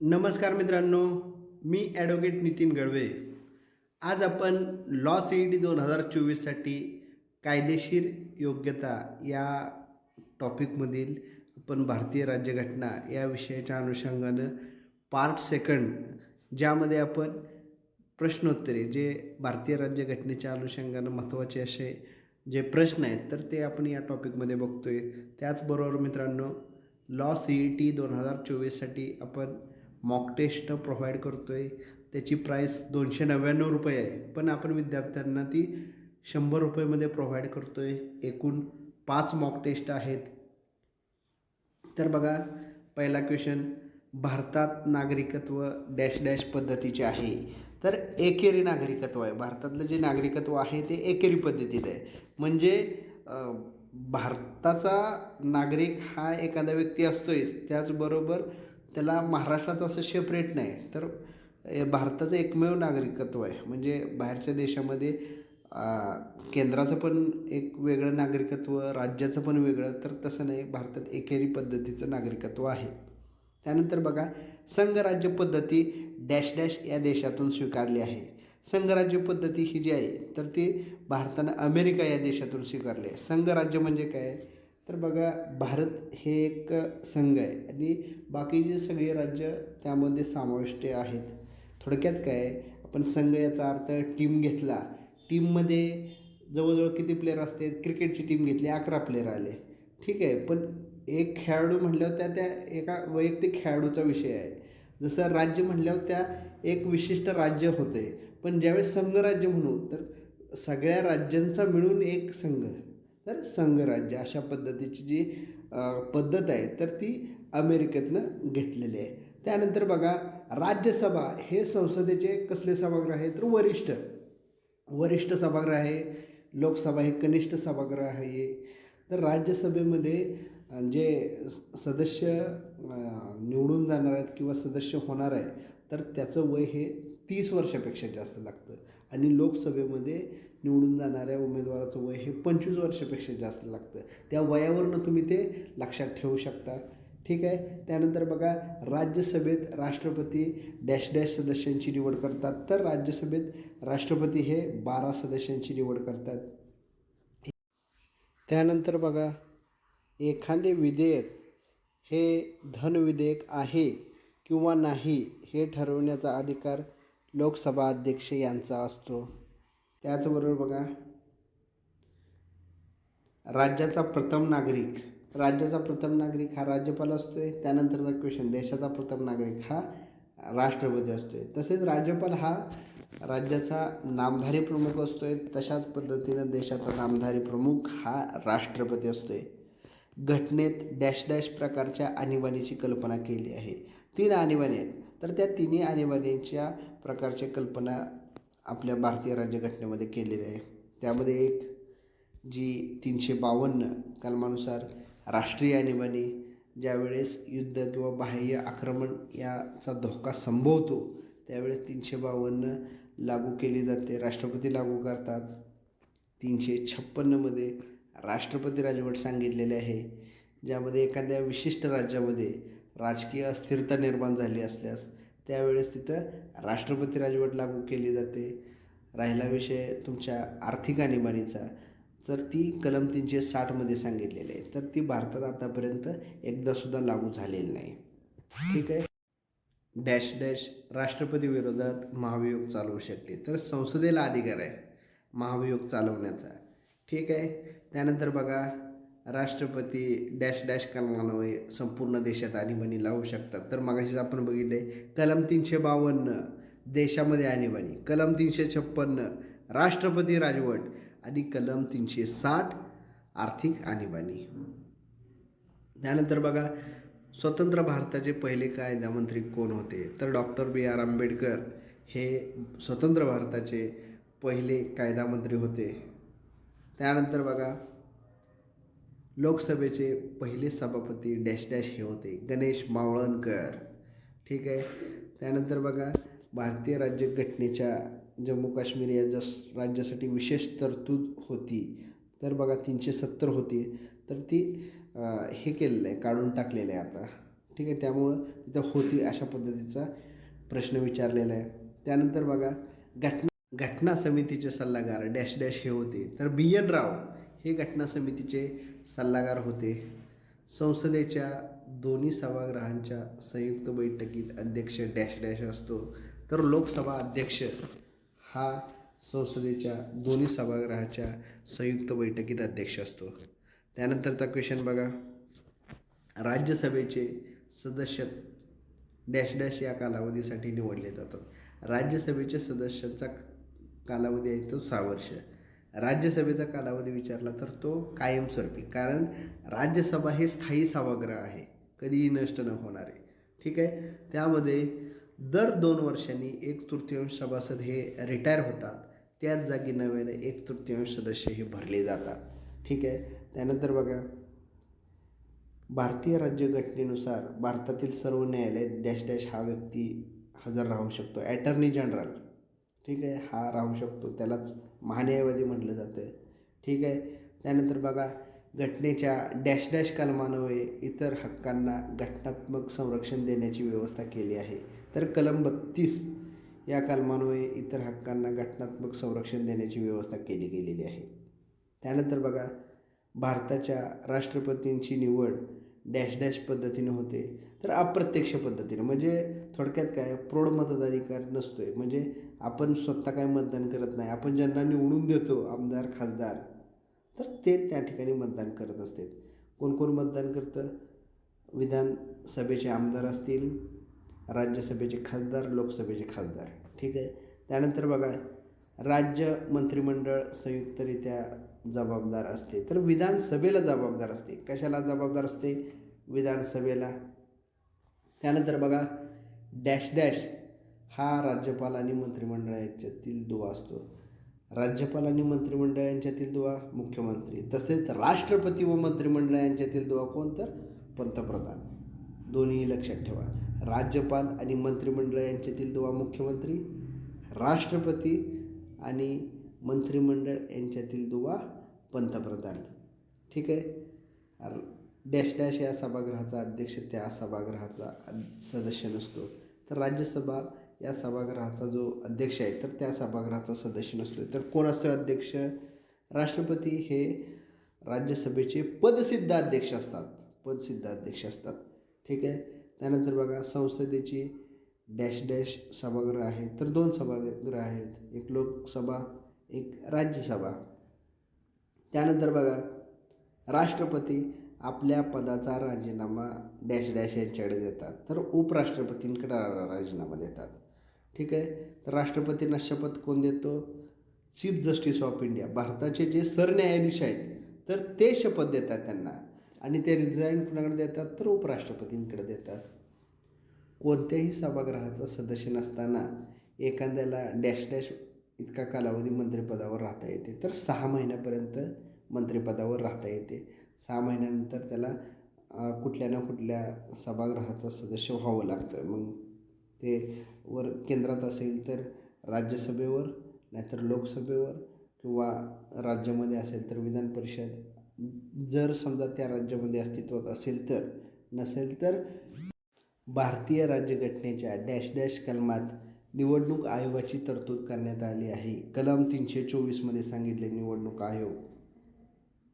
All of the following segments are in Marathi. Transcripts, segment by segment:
नमस्कार मित्रांनो मी ॲडव्होकेट नितीन गडवे. आज आपण लॉ सी ई टी दोन हजार चोवीससाठी कायदेशीर योग्यता या टॉपिकमधील आपण भारतीय राज्यघटना या विषयाच्या अनुषंगानं पार्ट सेकंड ज्यामध्ये आपण प्रश्नोत्तरे जे भारतीय राज्यघटनेच्या अनुषंगानं महत्त्वाचे असे जे प्रश्न आहेत तर ते आपण या टॉपिकमध्ये बघतोय. त्याचबरोबर मित्रांनो लॉ सी ई टी दोन हजार चोवीससाठी आपण मॉक टेस्ट प्रोव्हाइड करतो आहे त्याची प्राईस दोनशे नव्याण्णव रुपये आहे. पण आपण विद्यार्थ्यांना ती शंभर रुपयेमध्ये प्रोव्हाइड करतो आहे एकूण पाच मॉक टेस्ट आहेत. तर बघा पहिला क्वेश्चन भारतात नागरिकत्व डॅश डॅश पद्धतीचे आहे. तर एकेरी नागरिकत्व आहे. भारतातलं जे नागरिकत्व आहे ते एकेरी पद्धतीत आहे. म्हणजे भारताचा नागरिक हा एखादा व्यक्ती असतोयच. त्याचबरोबर त्याला महाराष्ट्राचं असं सेपरेट नाही. तर भारताचं एकमेव नागरिकत्व आहे. म्हणजे बाहेरच्या देशामध्ये केंद्राचं पण एक वेगळं नागरिकत्व राज्याचं पण वेगळं तर तसं नाही. भारतात एकेरी पद्धतीचं नागरिकत्व आहे. त्यानंतर बघा संघराज्य पद्धती डॅश डॅश या देशातून स्वीकारली आहे. संघराज्य पद्धती ही जी आहे तर ती भारतानं अमेरिका या देशातून स्वीकारली आहे. संघराज्य म्हणजे काय? तर बघा भारत हे एक संघ आहे. आणि बाकीचे सगळे राज्य त्यामध्ये समाविष्ट आहेत. थोडक्यात काय आपण संघ याचा अर्थ टीम घेतला. टीममध्ये जवळजवळ किती प्लेअर असतात क्रिकेटची टीम घेतली अकरा प्लेअर आले. ठीक आहे पण एक खेळाडू म्हटल्यावर त्या त्या एका वैयक्तिक खेळाडूचा विषय आहे. जसं राज्य म्हटल्यावर त्या एक विशिष्ट राज्य होते. पण ज्यावेळेस संघराज्य म्हणू तर सगळ्या राज्यांचा मिळून एक संघ. तर संघराज्य अशा पद्धतीची जी पद्धत आहे तर ती अमेरिकेतनं घेतलेले आहे. त्यानंतर बघा राज्यसभा हे संसदेचे कसले सभागृह आहे तर वरिष्ठ. वरिष्ठ सभागृह आहे लोकसभा हे कनिष्ठ सभागृह आहे. तर राज्यसभेमध्ये जे सदस्य निवडून जाणार आहेत किंवा सदस्य होणार आहे तर त्याचं वय हे तीस वर्षापेक्षा जास्त लागतं. आणि लोकसभेमध्ये निवडून जाणाऱ्या उमेदवाराचं वय हे पंचवीस वर्षापेक्षा जास्त लागतं. त्या वयावरनं तुम्ही ते लक्षात ठेवू शकता. ठीक आहे? त्यानंतर बघा राज्यसभेत राष्ट्रपती डॅश डॅश सदस्यांची निवड करतात. तर राज्यसभेत राष्ट्रपती हे बारा सदस्यांची निवड करतात. त्यानंतर बघा एखादे विधेयक हे धन विधेयक आहे किंवा नाही हे ठरवण्याचा अधिकार लोकसभा अध्यक्ष यांचा असतो. त्याचबरोबर बघा राज्याचा प्रथम नागरिक राज्याचा प्रथम नागरिक हा राज्यपाल असतो आहे त्यानंतरचा क्वेश्चन देशाचा प्रथम नागरिक हा राष्ट्रपती असतो आहे तसेच राज्यपाल हा राज्याचा नामधारी प्रमुख असतो आहे तशाच पद्धतीनं देशाचा नामधारी प्रमुख हा राष्ट्रपती असतो आहे घटनेत डॅश डॅश प्रकारच्या आणीबाणीची कल्पना केली आहे. तीन आणीबाणी आहेत. तर त्या तिन्ही आणीबाणीच्या प्रकारच्या कल्पना आपल्या भारतीय राज्यघटनेमध्ये केलेल्या आहे त्यामध्ये एक जी तीनशे बावन्न कलमानुसार राष्ट्रीय आणीबाणी ज्यावेळेस युद्ध किंवा बाह्य आक्रमण याचा धोका संभवतो त्यावेळेस तीनशे बावन्न लागू केली जाते. राष्ट्रपती लागू करतात. तीनशे छप्पन्नमध्ये राष्ट्रपती राजवट सांगितलेले आहे ज्यामध्ये एखाद्या विशिष्ट राज्यामध्ये राजकीय अस्थिरता निर्माण झाली असल्यास त्यावेळेस तिथं राष्ट्रपती राजवट लागू केली जाते. राहिला विषय तुमच्या आर्थिक आणीबाणीचा. तर ती कलम तीनशे साठमध्ये सांगितलेली आहे. तर ती भारतात आतापर्यंत एकदासुद्धा लागू झालेली नाही. ठीक आहे? डॅश डॅश राष्ट्रपती विरोधात महाभियोग चालवू शकते. तर संसदेला अधिकार आहे महाभियोग चालवण्याचा. ठीक आहे? त्यानंतर बघा राष्ट्रपती डॅश डॅश कलमान्वये संपूर्ण देशात आणीबाणी लावू शकतात. तर मगाशीच आपण बघितले कलम तीनशे बावन्न देशामध्ये आणीबाणी. कलम तीनशे छप्पन्न राष्ट्रपती राजवट. आणि कलम तीनशे साठ आर्थिक आणीबाणी. त्यानंतर बघा स्वतंत्र भारताचे पहिले कायदामंत्री कोण होते? तर डॉक्टर बी आर आंबेडकर हे स्वतंत्र भारताचे पहिले कायदामंत्री होते. त्यानंतर बघा लोकसभेचे पहिले सभापती डॅश डॅश हे होते गणेश मावळणकर. ठीक आहे? त्यानंतर बघा भारतीय राज्यघटनेच्या जम्मू काश्मीर या जस राज्यासाठी विशेष तरतूद होती तर बघा तीनशे सत्तर होती. तर ती हे केलेलं आहे काढून टाकलेलं आहे आता. ठीक आहे त्यामुळं तिथं होती अशा पद्धतीचा प्रश्न विचारलेला आहे. त्यानंतर बघा घटना घटना समितीचे सल्लागार डॅश डॅश हे होते. तर बी एन राव हे घटना समितीचे सल्लागार होते. संसदेच्या दोन्ही सभागृहांच्या संयुक्त बैठकीत अध्यक्ष डॅश डॅश असतो. तर लोकसभा अध्यक्ष हा संसदेच्या दोन्ही सभागृहाच्या संयुक्त बैठकीत अध्यक्ष असतो. त्यानंतरचा क्वेश्चन बघा. राज्यसभेचे सदस्य डॅश डॅश या कालावधीसाठी निवडले जातात. राज्यसभेचे सदस्यांचा कालावधी आहे तो सहा वर्ष. राज्यसभेचा कालावधी विचारला तर तो कायमस्वरूपी कारण राज्यसभा हे स्थायी सभागृह आहे. कधीही नष्ट न होणारे. ठीक आहे? त्यामध्ये दर दोन वर्षांनी एक तृतीयांश सभासद हे रिटायर होतात. त्याच जागी नव्याने एक तृतीयांश सदस्य हे भरले जातात. ठीक आहे? त्यानंतर बघा. भारतीय राज्यघटनेनुसार भारतातील सर्व न्यायालय डॅश डॅश हा व्यक्ती हजर राहू शकतो. ॲटर्नी जनरल ठीक आहे? हा राहू शकतो. त्यालाच महान्यायवादी म्हटलं जातं ठीक आहे? त्यानंतर बघा. घटनेच्या डॅश डॅश कलमान्वये इतर हक्कांना घटनात्मक संरक्षण देण्याची व्यवस्था केली आहे. तर कलम बत्तीस या कलमान्वये इतर हक्कांना घटनात्मक संरक्षण देण्याची व्यवस्था केली गेलेली आहे. त्यानंतर बघा भारताच्या राष्ट्रपतींची निवड डॅश डॅश पद्धतीने होते तर अप्रत्यक्ष पद्धतीने. म्हणजे थोडक्यात काय प्रौढ मतदाधिकार नसतोय. म्हणजे आपण स्वतः काय मतदान करत नाही. आपण ज्यांना निवडून देतो आमदार खासदार तर ते त्या ठिकाणी मतदान करत असतात. कोण कोण मतदान करतं? विधानसभेचे आमदार असतील राज्यसभेचे खासदार लोकसभेचे खासदार. ठीक आहे? त्यानंतर बघा राज्य मंत्रिमंडळ संयुक्तरित्या जबाबदार असते. तर विधानसभेला जबाबदार असते. कशाला जबाबदार असते? विधानसभेला. त्यानंतर बघा डॅश डॅश हा राज्यपाल आणि मंत्रिमंडळ यांच्यातील दुवा असतो. राज्यपाल आणि मंत्रिमंडळ यांच्यातील दुवा मुख्यमंत्री. तसेच राष्ट्रपती व मंत्रिमंडळ यांच्यातील दुवा कोण? तर पंतप्रधान. दोन्ही लक्षात ठेवा. राज्यपाल आणि मंत्रिमंडळ यांच्यातील दुवा मुख्यमंत्री राष्ट्रपती आणि मंत्रिमंडळ यांच्यातील दुवा पंतप्रधान. ठीक आहे? डॅश डॅश या सभागृहाचा अध्यक्ष त्या सभागृहाचा सदस्य नसतो. तर राज्यसभा या सभागृहाचा जो अध्यक्ष आहे तर त्या सभागृहाचा सदस्य नसतो तर कोण असतो अध्यक्ष? राष्ट्रपती हे राज्यसभेचे पदसिद्ध अध्यक्ष असतात. पदसिद्ध अध्यक्ष असतात. ठीक आहे? त्यानंतर बघा संसदेची डॅश डॅश सभागृह आहे. तर दोन सभागृह आहेत. एक लोकसभा एक राज्यसभा. त्यानंतर बघा राष्ट्रपती आपल्या पदाचा राजीनामा डॅश डॅश यांच्याकडे देतात. तर उपराष्ट्रपतींकडे राजीनामा देतात. ठीक आहे? तर राष्ट्रपतींना शपथ कोण देतो? Chief justice of India. भारताचे जे सरन्यायाधीश आहेत तर ते शपथ देतात त्यांना. आणि ते रिझाईन कुणाकडे देतात? तर उपराष्ट्रपतींकडे देतात. कोणत्याही सभागृहाचा सदस्य नसताना एखाद्याला डॅश डॅश इतका कालावधी मंत्रिपदावर राहता येते. तर सहा महिन्यापर्यंत मंत्रिपदावर राहता येते. सहा महिन्यानंतर त्याला कुठल्या ना कुठल्या सभागृहाचा सदस्य व्हावं लागतं. मग ते वर केंद्रात असेल तर राज्यसभेवर नाहीतर लोकसभेवर किंवा राज्यामध्ये असेल तर विधान परिषद जर समजा त्या राज्यामध्ये अस्तित्वात असेल तर नसेल तर भारतीय राज्यघटनेच्या डॅश डॅश कलमात निवडणूक आयोगाची तरतूद करण्यात आली आहे. कलम तीनशे चोवीसमध्ये सांगितले निवडणूक आयोग.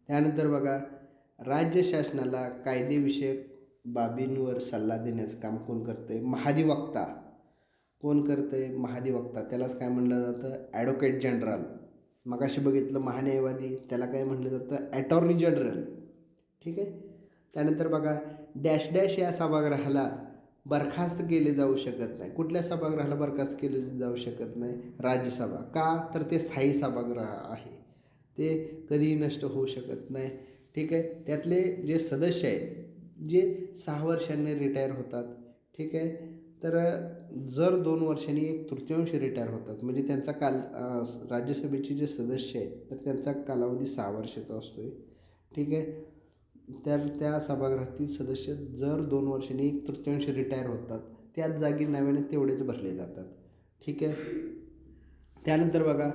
त्यानंतर बघा राज्य शासनाला कायदेविषयक बाबींवर सल्ला देण्याचं काम कोण करतं आहे महाधिवक्ता कोण करतं आहे महाधिवक्ता त्यालाच काय म्हणलं जातं? ॲडव्होकेट जनरल मगाशी बघितलं महान्यायवादी त्याला काय म्हटलं जातं? ॲटॉर्नी जनरल ठीक आहे? त्यानंतर बघा डॅश डॅश या सभागृहाला बरखास्त केले जाऊ शकत नाही. कुठल्या सभागृहाला बरखास्त केले जाऊ शकत नाही? राज्यसभा. का? तर ते स्थायी सभागृह आहे. ते कधीही नष्ट होऊ शकत नाही. ठीक आहे? त्यातले जे सदस्य आहेत जे सहा वर्षांनी रिटायर होतात ठीक आहे? तर जर दोन वर्षांनी एक तृतीयांश रिटायर होतात म्हणजे त्यांचा काल राज्यसभेचे जे सदस्य आहेत तर त्यांचा कालावधी सहा वर्षाचा असतो आहे ठीक आहे? तर त्या सभागृहातील सदस्य जर दोन वर्षांनी एक तृतीयांश रिटायर होतात त्याच जागी नव्याने तेवढेच भरले जातात. ठीक आहे? त्यानंतर बघा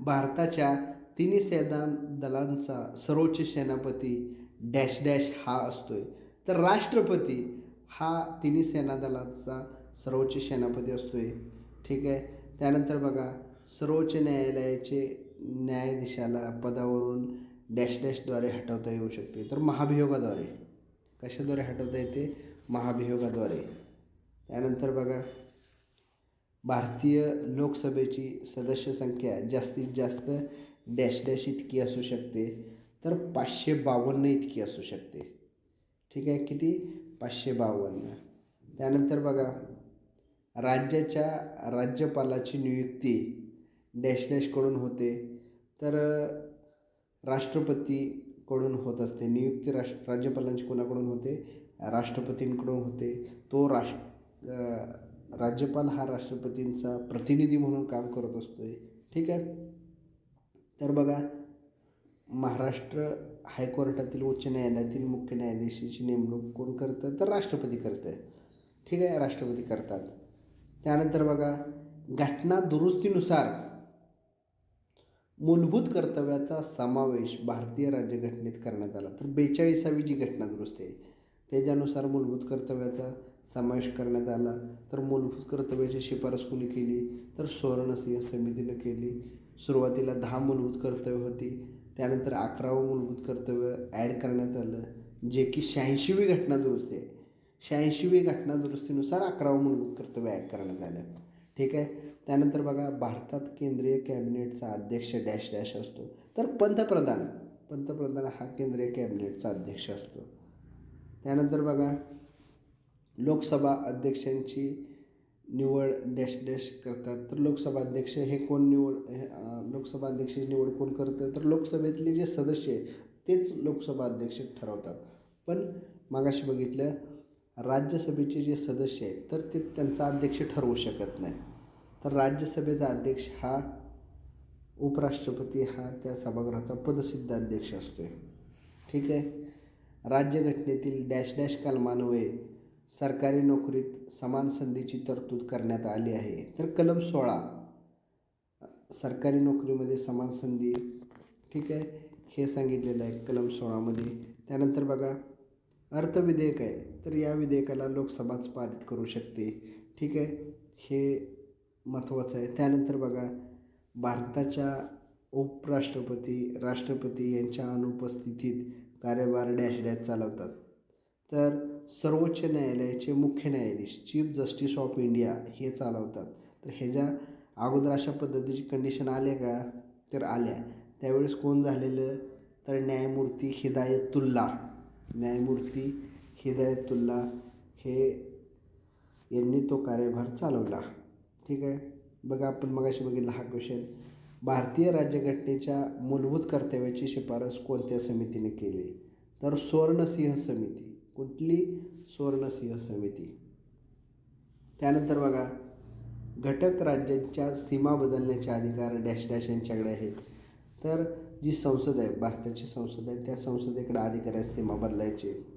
भारताच्या तिन्ही सेना दलांचा सर्वोच्च सेनापती डॅश डॅश हा असतोय. तर राष्ट्रपती हा तिन्ही सेनादलाचा सर्वोच्च सेनापती असतो आहे ठीक आहे? त्यानंतर बघा सर्वोच्च न्यायालयाचे न्यायाधीशाला पदावरून डॅश डॅशद्वारे हटवता येऊ शकते. तर महाभियोगाद्वारे. कशाद्वारे हटवता येते? महाभियोगाद्वारे. त्यानंतर बघा भारतीय लोकसभेची सदस्य संख्या जास्तीत जास्त डॅश डॅश इतकी असू शकते. तर पाचशे बावन्न इतकी असू शकते. ठीक आहे? किती? पाचशे बावन्न. त्यानंतर बघा राज्याच्या राज्यपालाची नियुक्ती डॅश डॅशकडून होते. तर राष्ट्रपतीकडून होत असते. नियुक्ती राष्ट्र राज्यपालांची कोणाकडून होते? राष्ट्रपतींकडून होते. तो राष्ट्र राज्यपाल हा राष्ट्रपतींचा प्रतिनिधी म्हणून काम करत असतो आहे ठीक आहे? तर बघा महाराष्ट्र हायकोर्टातील उच्च न्यायालयातील मुख्य न्यायाधीशाची नेमणूक कोण करतं? तर राष्ट्रपती करतं ठीक आहे? राष्ट्रपती करतात. त्यानंतर बघा घटना दुरुस्तीनुसार मूलभूत कर्तव्याचा समावेश भारतीय राज्यघटनेत करण्यात आला. तर बेचाळीसावी जी घटना दुरुस्ती आहे त्याच्यानुसार मूलभूत कर्तव्याचा समावेश करण्यात आला. तर मूलभूत कर्तव्याची शिफारस कोणी केली? तर सुवर्णसिंह समितीनं केली. सुरुवातीला दहा मूलभूत कर्तव्य होती. त्यानंतर अकरावं मूलभूत कर्तव्य ॲड करण्यात आलं. जे की शहाऐंशीवी घटना दुरुस्ती आहे. शहाऐंशीवी घटना दुरुस्तीनुसार अकरावं मूलभूत कर्तव्य ॲड करण्यात आलं ठीक आहे? त्यानंतर बघा भारतात केंद्रीय कॅबिनेटचा अध्यक्ष डॅश डॅश असतो. तर पंतप्रधान पंतप्रधान हा केंद्रीय कॅबिनेटचा अध्यक्ष असतो. त्यानंतर बघा लोकसभा अध्यक्षांची निवड डॅश डॅश करतात. तर लोकसभा अध्यक्ष हे कोण निवड हे, लोकसभा अध्यक्षाची निवड कोण करतं? तर लोकसभेतले जे सदस्य आहेत तेच लोकसभा अध्यक्ष ठरवतात. पण मागाशी बघितलं राज्यसभेचे जे सदस्य आहेत तर ते त्यांचा अध्यक्ष ठरवू शकत नाही. तर राज्यसभेचा अध्यक्ष हा उपराष्ट्रपती हा त्या सभागृहाचा पदसिद्ध अध्यक्ष असतो आहे ठीक आहे? राज्यघटनेतील डॅश डॅश कलमान्वये सरकारी नोकरीत समान संधीची तरतूद करण्यात आली आहे. तर कलम सोळा सरकारी नोकरीमध्ये समान संधी ठीक आहे? हे सांगितलेलं आहे कलम सोळामध्ये. त्यानंतर बघा अर्थविधेयक आहे. तर या विधेयकाला लोकसभाच पारित करू शकते. ठीक आहे? हे महत्त्वाचं आहे. त्यानंतर बघा भारताच्या उपराष्ट्रपती राष्ट्रपती यांच्या अनुपस्थितीत कार्यभार डॅश डॅश चालवतात. तर सर्वोच्च न्यायालयाचे मुख्य न्यायाधीश चीफ जस्टिस ऑफ इंडिया हे चालवतात. तर ह्याच्या अगोदर अशा पद्धतीची कंडिशन आल्या का? तर आल्या. त्यावेळेस कोण झालेलं? तर न्यायमूर्ती हिदायतुल्ला. न्यायमूर्ती हिदायतुल्ला हे यांनी तो कार्यभार चालवला. ठीक आहे? बघा आपण मगाशी बघितला हा क्वेश्चन भारतीय राज्यघटनेच्या मूलभूत कर्तव्याची शिफारस कोणत्या समितीने केली? तर सुवर्णसिंह समिती. कुठली? सुवर्णसिंह समिती. त्यानंतर बघा घटक राज्यांच्या सीमा बदलण्याचे अधिकार डॅश डॅश यांच्याकडे आहेत. तर जी संसद आहे भारताची संसद आहे त्या संसदेकडे अधिकार आहेत सीमा बदलायचे.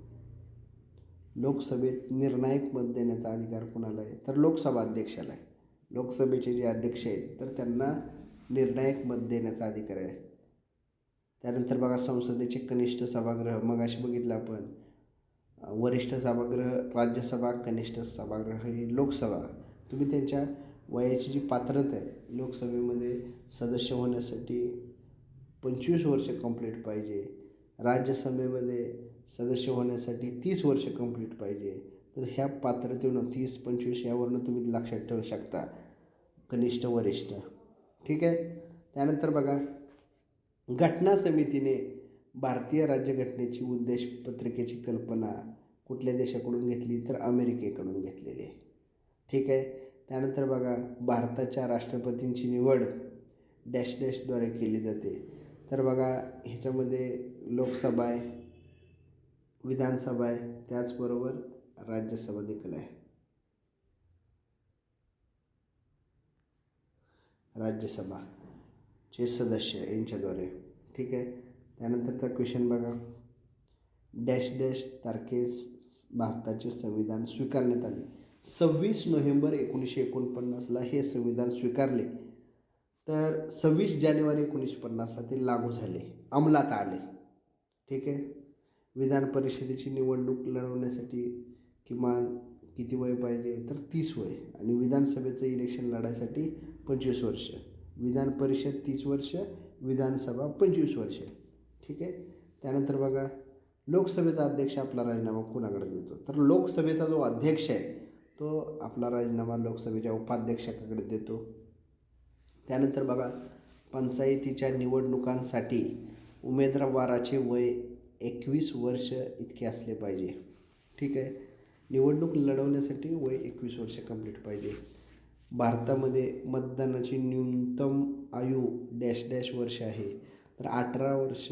लोकसभेत निर्णायक मत देण्याचा अधिकार कोणाला आहे? तर लोकसभा अध्यक्षाला आहे. लोकसभेचे जे अध्यक्ष आहेत तर त्यांना निर्णायक मत देण्याचा अधिकार आहे. त्यानंतर बघा संसदेचे कनिष्ठ सभागृह मगाशी बघितलं आपण. वरिष्ठ सभागृह राज्यसभा कनिष्ठ सभागृह हे लोकसभा. तुम्ही त्यांच्या वयाची जी पात्रता आहे लोकसभेमध्ये सदस्य होण्यासाठी पंचवीस वर्ष कंप्लीट पाहिजे. राज्यसभेमध्ये सदस्य होण्यासाठी तीस वर्ष कंप्लीट पाहिजे. तर ह्या पात्रतेनं तीस पंचवीस यावरनं तुम्ही लक्षात ठेवू शकता कनिष्ठ वरिष्ठ. ठीक आहे? त्यानंतर बघा घटना समितीने भारतीय राज्यघटनेची उद्देश पत्रिकेची कल्पना कुठल्या देशाकडून घेतली तर अमेरिकेकडून घेतलेली आहे. ठीक आहे? त्यानंतर बघा भारताच्या राष्ट्रपतींची निवड डॅश डॅशद्वारे केली जाते. तर बघा ह्याच्यामध्ये लोकसभा आहे. विधानसभा आहे त्याचबरोबर राज्यसभा देखील आहे. राज्यसभाचे सदस्य यांच्याद्वारे. ठीक आहे? त्यानंतरचा क्वेश्चन बघा. डॅश डॅश तारखेस भारताचे संविधान स्वीकारण्यात आले. सव्वीस नोव्हेंबर एकोणीसशे एकोणपन्नासला हे संविधान स्वीकारले. तर सव्वीस जानेवारी एकोणीसशे पन्नासला ते लागू झाले. अंमलात आले. ठीक आहे? विधान परिषदेची निवडणूक लढवण्यासाठी किमान किती वय पाहिजे? तर तीस वय. आणि विधानसभेचं इलेक्शन लढायसाठी पंचवीस वर्ष. विधान परिषद तीस वर्ष विधानसभा पंचवीस वर्ष. ठीक आहे? त्यानंतर बघा लोकसभेचा अध्यक्ष आपला राजीनामा कुणाकडे देतो? तर लोकसभेचा जो अध्यक्ष आहे तो आपला राजीनामा लोकसभेच्या उपाध्यक्षाकडे देतो. त्यानंतर बघा पंचायतीच्या निवडणुकांसाठी उमेदवाराचे वय एकवीस वर्ष इतके असले पाहिजे. ठीक आहे? निवडणूक लढवण्यासाठी वय एकवीस वर्ष कंप्लीट पाहिजे. भारतामध्ये मतदानाची न्यूनतम आयु डॅश डॅश वर्ष आहे. तर अठरा वर्ष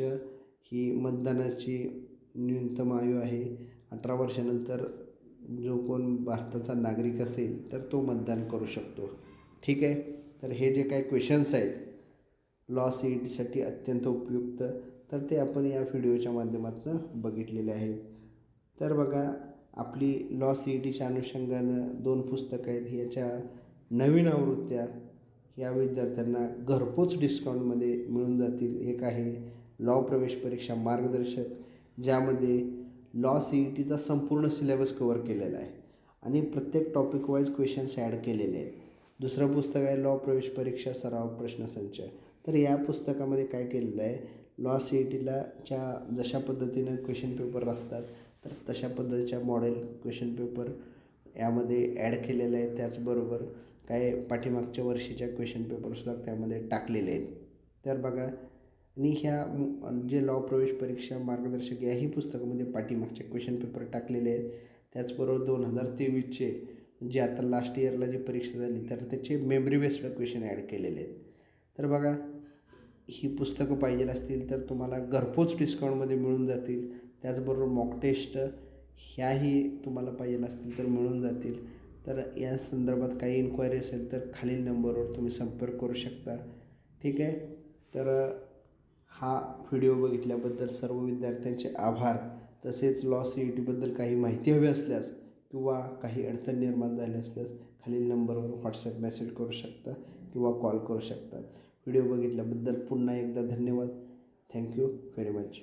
ही मतदानाची न्यूनतम आयु आहे. अठरा वर्षानंतर जो कोण भारताचा नागरिक असेल तर तो मतदान करू शकतो. ठीक आहे? तर हे जे काही क्वेश्चन्स आहेत लॉ सी टीसाठी अत्यंत उपयुक्त. तर ते आपण या व्हिडिओच्या माध्यमातून बघितलेले आहेत. तर बघा आपली लॉ सी ई टीच्या अनुषंगानं दोन पुस्तकं आहेत. याच्या नवीन आवृत्त्या या विद्यार्थ्यांना घरपोच डिस्काउंटमध्ये मिळून जातील. एक आहे लॉ प्रवेश परीक्षा मार्गदर्शक ज्यामध्ये लॉ सी ई टीचा संपूर्ण सिलेबस कवर केलेला आहे आणि प्रत्येक टॉपिक वाईज क्वेश्चन्स ॲड केलेले आहेत. दुसरं पुस्तक आहे लॉ प्रवेश परीक्षा सराव प्रश्नसंच तर या पुस्तकामध्ये काय केलेलं आहे? लॉ सी ई टीला च्या जशा पद्धतीनं क्वेश्चन पेपर असतात तर तशा पद्धतीच्या मॉडेल क्वेश्चन पेपर यामध्ये ॲड केलेले आहेत. त्याचबरोबर काही पाठीमागच्या वर्षीच्या क्वेश्चन पेपरसुद्धा त्यामध्ये टाकलेले आहेत. तर बघा आणि ह्या जे लॉ प्रवेश परीक्षा मार्गदर्शक याही पुस्तकामध्ये पाठीमागचे क्वेश्चन पेपर टाकलेले आहेत. त्याचबरोबर दोन हजार तेवीसचे जे आता लास्ट इयरला जी परीक्षा झाली तर त्याचे मेमरी बेस्ड क्वेश्चन ॲड केलेले आहेत. तर बघा ही पुस्तकं पाहिजे असतील तर तुम्हाला घरपोच डिस्काउंटमध्ये मिळून जातील. त्याचबरोबर मॉक टेस्ट ह्याही तुम्हाला पाहिजे असतील तर मिळून जातील. तर या संदर्भात काही इन्क्वायरी असेल तर खालील नंबरवर तुम्ही संपर्क करू शकता. ठीक आहे? तर हा व्हिडिओ बघितल्याबद्दल सर्व विद्यार्थ्यांचे आभार. तसेच लॉ सी ई टीबद्दल काही माहिती हवी असल्यास किंवा काही अडचण निर्माण झाली असल्यास खालील नंबरवर व्हॉट्सअप मेसेज करू शकता किंवा कॉल करू शकतात व्हिडिओ बघितल्याबद्दल पुन्हा एकदा धन्यवाद. Thank you very much